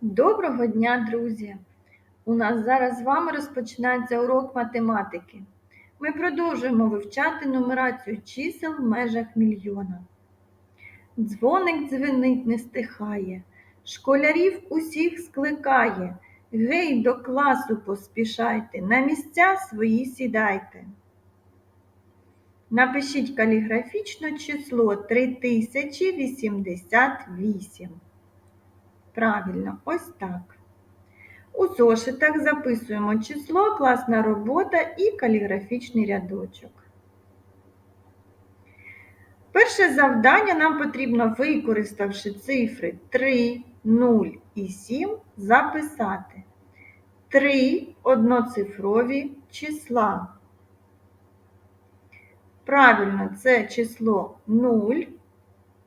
Доброго дня, друзі! У нас зараз з вами розпочинається урок математики. Ми продовжуємо вивчати нумерацію чисел в межах мільйона. Дзвоник дзвенить не стихає, школярів усіх скликає. Гей, до класу поспішайте, на місця свої сідайте. Напишіть каліграфічно число 3088. Правильно, ось так. У зошитах записуємо число, класна робота і каліграфічний рядочок. Перше завдання нам потрібно, використавши цифри 3, 0 і 7, записати три одноцифрові числа. Правильно, це число 0,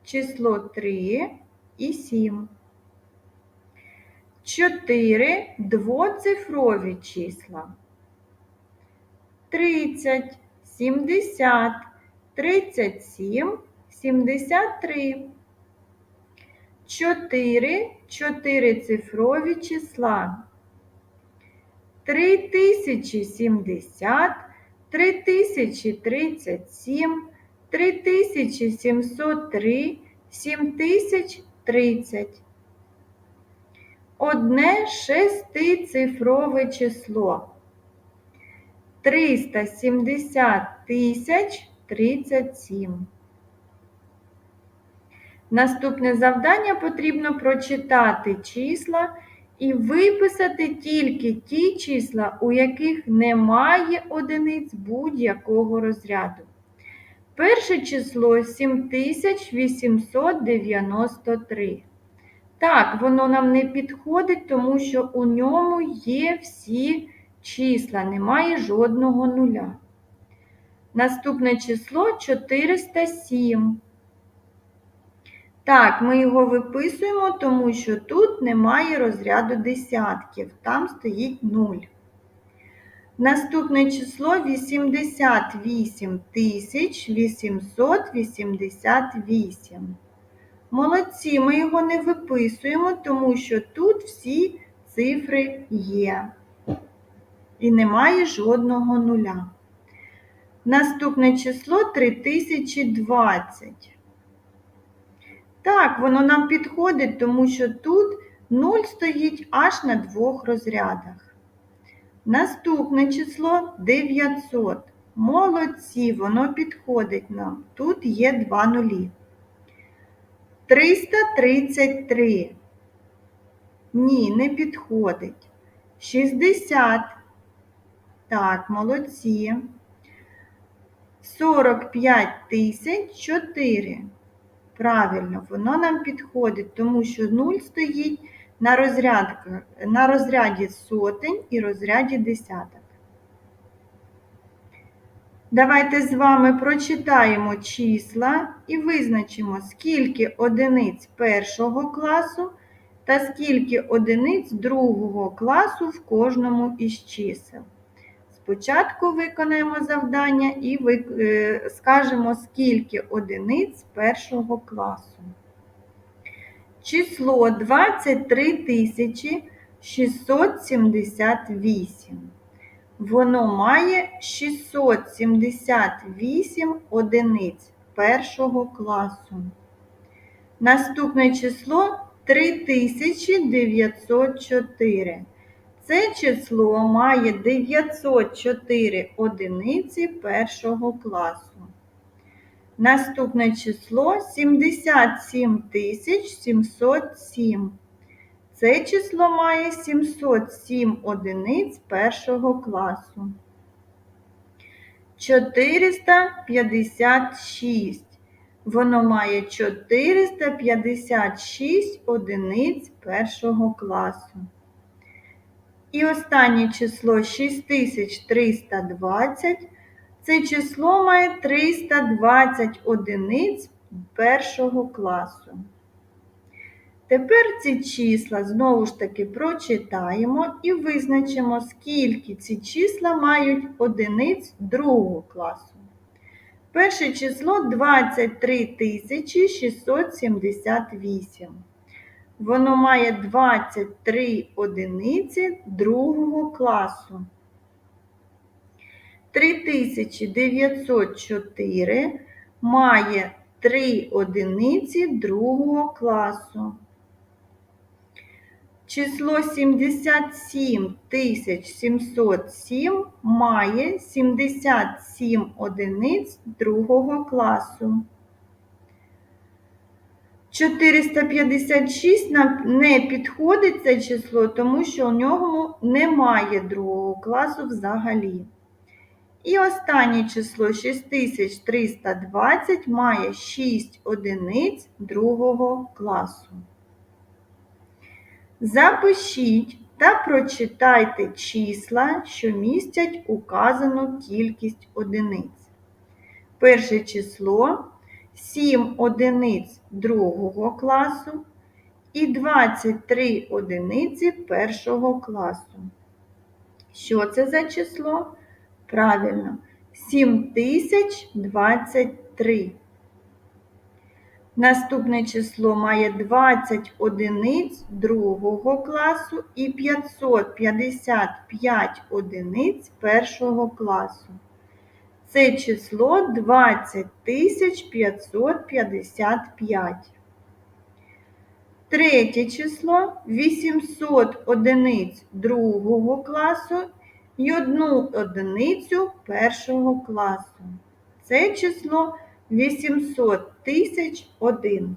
число 3 і 7. 4 двоцифрові числа. 30, 70, 37, 73. 4 чотирицифрові числа. 3070, 3037, 3703, 7030. Одне шестицифрове число. 370 тисяч 37. Наступне завдання потрібно прочитати числа і виписати тільки ті числа, у яких немає одиниць будь-якого розряду. Перше число 7893. Так, воно нам не підходить, тому що у ньому є всі числа, немає жодного нуля. Наступне число 407. Так, ми його виписуємо, тому що тут немає розряду десятків, там стоїть 0. Наступне число 88 888. Молодці, ми його не виписуємо, тому що тут всі цифри є. І немає жодного нуля. Наступне число 3020. Так, воно нам підходить, тому що тут 0 стоїть аж на двох розрядах. Наступне число 900. Молодці, воно підходить нам. Тут є два нулі. 333. Ні, не підходить. 60. Так, молодці. 45 тисяч 4. Правильно, воно нам підходить, тому що 0 стоїть на, на розряді сотень і розряді десяток. Давайте з вами прочитаємо числа і визначимо, скільки одиниць першого класу та скільки одиниць другого класу в кожному із чисел. Спочатку виконаємо завдання і е, скажемо, скільки одиниць першого класу. Число 23 678. Воно має 678 одиниць першого класу. Наступне число 3904. Це число має 904 одиниці першого класу. Наступне число 77 707. Це число має 707 одиниць першого класу. 456. Воно має 456 одиниць першого класу. І останнє число 6320. Це число має 320 одиниць першого класу. Тепер ці числа знову ж таки прочитаємо і визначимо, скільки ці числа мають одиниць другого класу. Перше число 23 678. Воно має 23 одиниці другого класу. 3904 має 3 одиниці другого класу. Число 77707 має 77 одиниць другого класу. 456 нам не підходить це число, тому що у нього немає другого класу взагалі. І останнє число 6320 має 6 одиниць другого класу. Запишіть та прочитайте числа, що містять указану кількість одиниць. Перше число 7 одиниць другого класу і 23 одиниці першого класу. Що це за число? Правильно, 7023. Наступне число має 20 одиниць другого класу і 555 одиниць першого класу. Це число 20555. Третє число 800 одиниць другого класу і одну одиницю першого класу. Це число 800 тисяч один.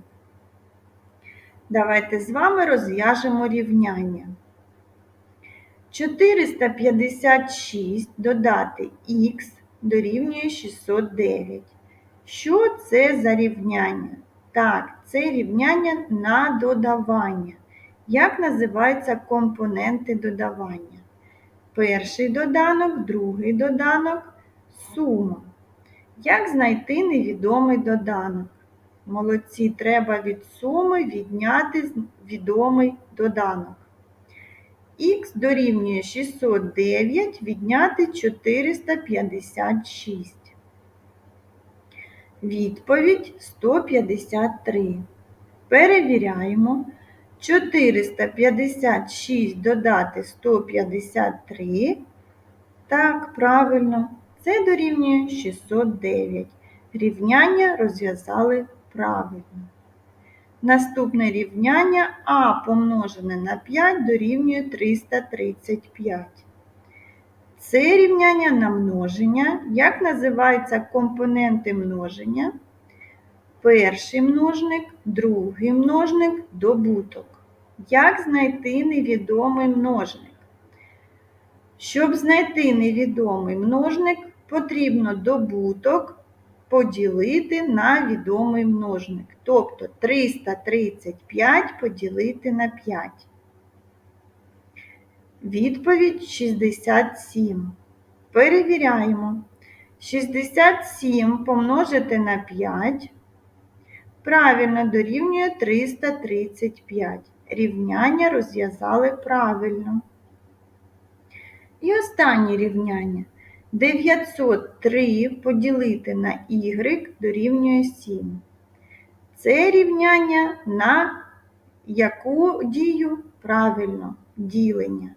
Давайте з вами розв'яжемо рівняння. 456 додати х дорівнює 609. Що це за рівняння? Так, це рівняння на додавання. Як називаються компоненти додавання? Перший доданок, другий доданок, сума. Як знайти невідомий доданок? Молодці, треба від суми відняти відомий доданок. Х дорівнює 609 відняти 456. Відповідь 153. Перевіряємо. 456 додати 153. Так, правильно. Це дорівнює 609. Рівняння розв'язали правильно. Наступне рівняння А помножене на 5 дорівнює 335. Це рівняння на множення. Як називаються компоненти множення? Перший множник, другий множник, добуток. Як знайти невідомий множник? Щоб знайти невідомий множник, потрібно добуток поділити на відомий множник. Тобто 335 поділити на 5. Відповідь 67. Перевіряємо. 67 помножити на 5. Правильно дорівнює 335. Рівняння розв'язали правильно. І останнє рівняння. 903 поділити на y дорівнює 7. Це рівняння на яку дію? Правильно, ділення.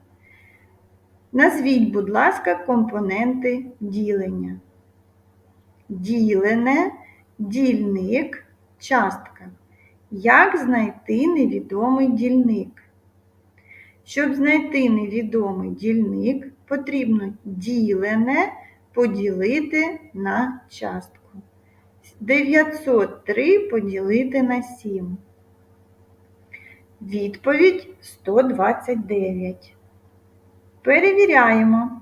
Назвіть, будь ласка, компоненти ділення. Ділене, дільник, частка. Як знайти невідомий дільник? Щоб знайти невідомий дільник, потрібно ділене поділити на частку. 903 поділити на 7. Відповідь 129. Перевіряємо.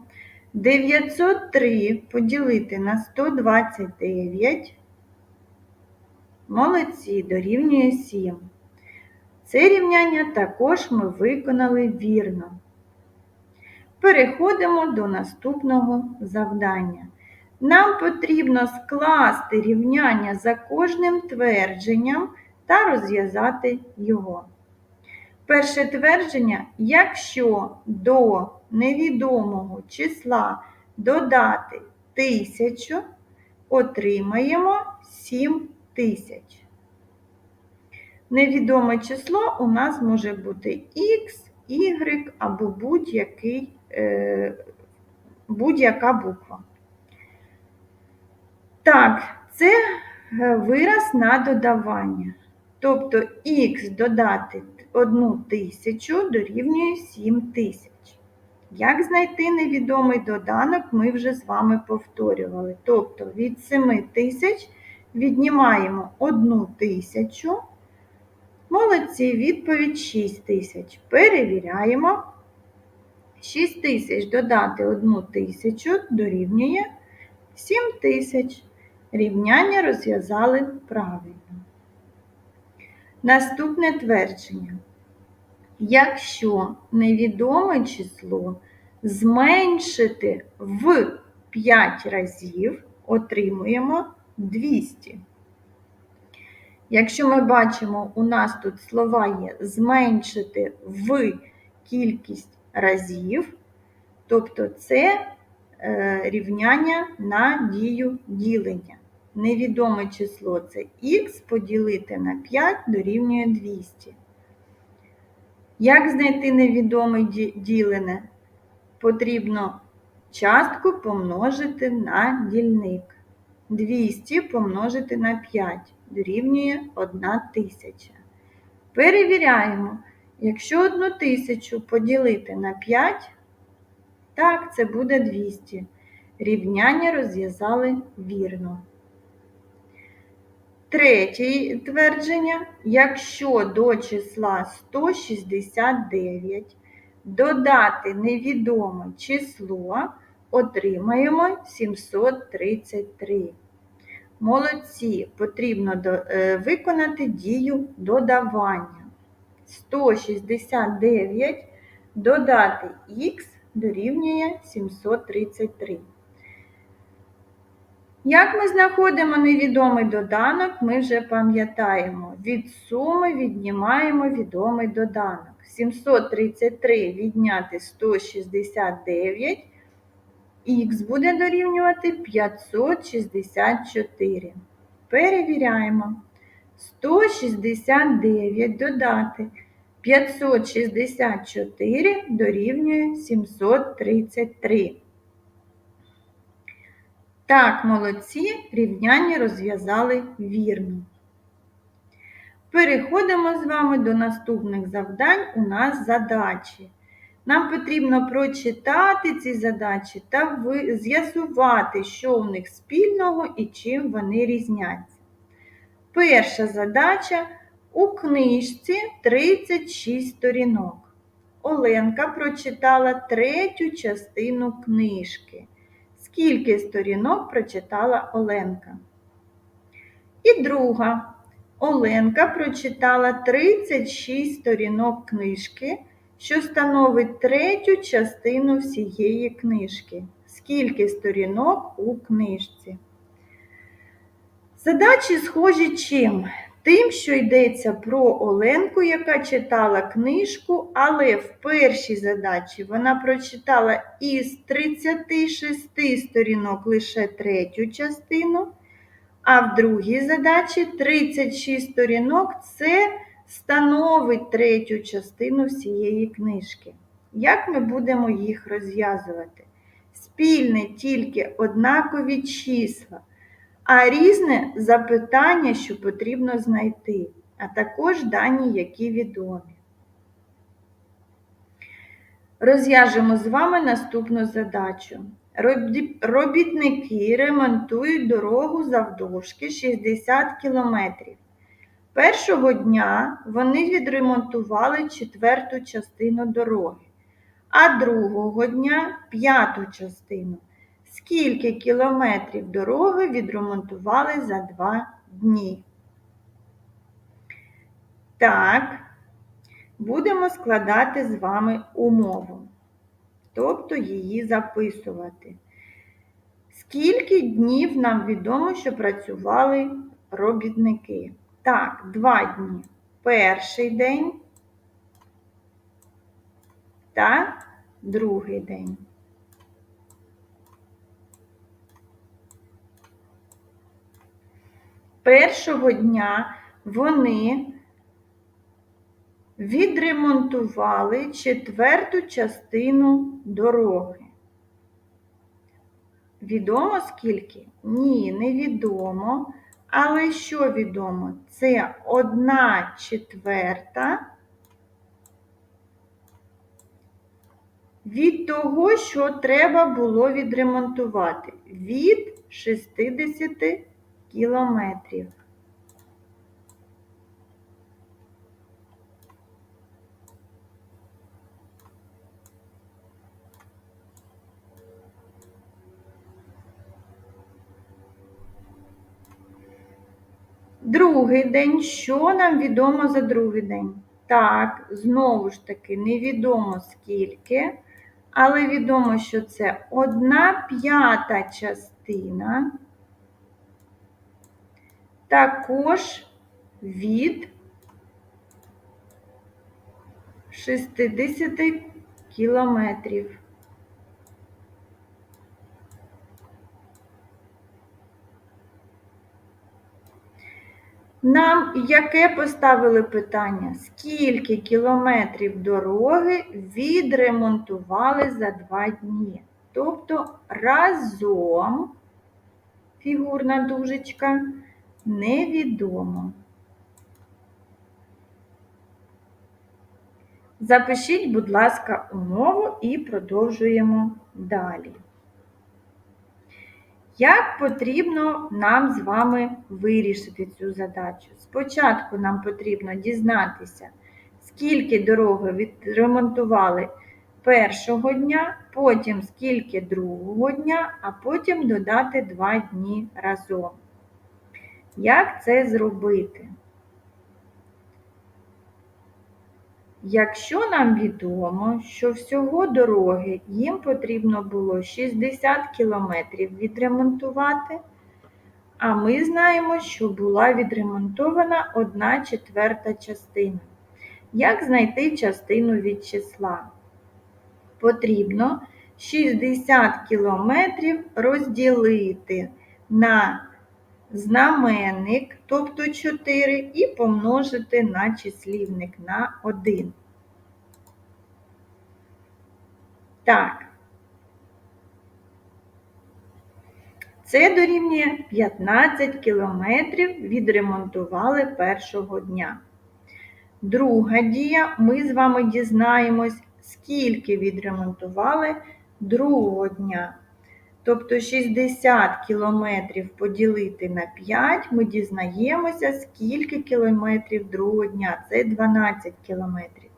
903 поділити на 129. Молодці, дорівнює 7. Це рівняння також ми виконали вірно. Переходимо до наступного завдання. Нам потрібно скласти рівняння за кожним твердженням та розв'язати його. Перше твердження, якщо до невідомого числа додати тисячу, отримаємо 7 тисяч. невідоме число у нас може бути X, Y або будь-який, е, будь-яка буква. Так, це е, вираз на додавання. Тобто х додати 1 тисячу дорівнює 7 тисяч. Як знайти невідомий доданок, ми вже з вами повторювали. Тобто від 7 тисяч віднімаємо 1 тисячу. Молодці, відповідь 6 тисяч. Перевіряємо. 6 тисяч додати 1 тисячу дорівнює 7 тисяч. Рівняння розв'язали правильно. Наступне твердження. Якщо невідоме число зменшити в 5 разів, отримуємо 200. Якщо ми бачимо, у нас тут слова є зменшити в кількість разів, тобто це е, рівняння на дію ділення. Невідоме число це х поділити на 5 дорівнює 200. Як знайти невідоме ділене? Потрібно частку помножити на дільник. 200 помножити на 5 дорівнює 1 тисяча. Перевіряємо, якщо 1 тисячу поділити на 5, так, це буде 200. Рівняння розв'язали вірно. Третє твердження. Якщо до числа 169 додати невідоме число, отримаємо 733. Молодці, потрібно е, виконати дію додавання. 169 додати х дорівнює 733. Як ми знаходимо невідомий доданок, ми вже пам'ятаємо. Від суми віднімаємо відомий доданок. 733 відняти 169, х буде дорівнювати 564. Перевіряємо. 169 додати 564 дорівнює 733. Так, молодці, рівняння розв'язали вірно. Переходимо з вами до наступних завдань у нас задачі. Нам потрібно прочитати ці задачі та з'ясувати, що у них спільного і чим вони різняться. Перша задача у книжці 36 сторінок. Оленка прочитала третю частину книжки. Скільки сторінок прочитала Оленка? І друга. Оленка прочитала 36 сторінок книжки, що становить третю частину всієї книжки. Скільки сторінок у книжці? Задачі схожі чим? Тим, що йдеться про Оленку, яка читала книжку, але в першій задачі вона прочитала із 36 сторінок лише третю частину, а в другій задачі 36 сторінок це становить третю частину всієї книжки. Як ми будемо їх розв'язувати? Спільне тільки однакові числа а різне запитання, що потрібно знайти, а також дані, які відомі. Розв'яжемо з вами наступну задачу. Робітники ремонтують дорогу завдовжки 60 км. Першого дня вони відремонтували четверту частину дороги, а другого дня п'яту частину. Скільки кілометрів дороги відремонтували за два дні? Так, будемо складати з вами умову, тобто її записувати. Скільки днів нам відомо, що працювали робітники? Так, два дні. Перший день та другий день. Першого дня вони відремонтували четверту частину дороги. Відомо скільки? Ні, невідомо. Але що відомо? Це одна четверта від того, що треба було відремонтувати. Від 60 кілометрів. Другий день. Що нам відомо за другий день? Так, знову ж таки, невідомо скільки, але відомо, що це одна п'ята частина, також від 60 кілометрів. Нам яке поставили питання? Скільки кілометрів дороги відремонтували за два дні? Тобто разом фігурна дужечка невідомо. Запишіть, будь ласка, умову і продовжуємо далі. Як потрібно нам з вами вирішити цю задачу? Спочатку нам потрібно дізнатися, скільки дороги відремонтували першого дня, потім скільки другого дня, а потім додати два дні разом. Як це зробити? Якщо нам відомо, що всього дороги їм потрібно було 60 кілометрів відремонтувати, а ми знаємо, що була відремонтована 1 четверта частина. Як знайти частину від числа? Потрібно 60 кілометрів розділити на знаменник, тобто 4, і помножити на числівник на 1. Так. Це дорівнює 15 кілометрів відремонтували першого дня. Друга дія, ми з вами дізнаємось, скільки відремонтували другого дня. Тобто 60 кілометрів поділити на 5, ми дізнаємося, скільки кілометрів другого дня. Це 12 кілометрів.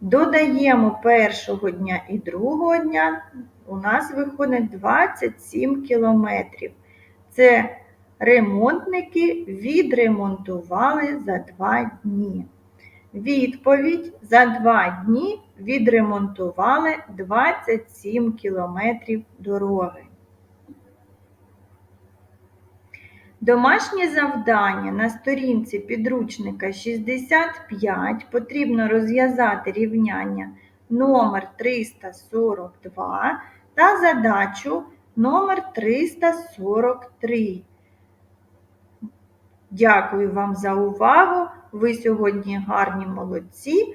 Додаємо першого дня і другого дня, у нас виходить 27 кілометрів. Це ремонтники відремонтували за 2 дні. Відповідь за 2 дні відремонтували 27 кілометрів дороги. Домашнє завдання на сторінці підручника 65 потрібно розв'язати рівняння номер 342 та задачу номер 343. Дякую вам за увагу! Ви сьогодні гарні молодці.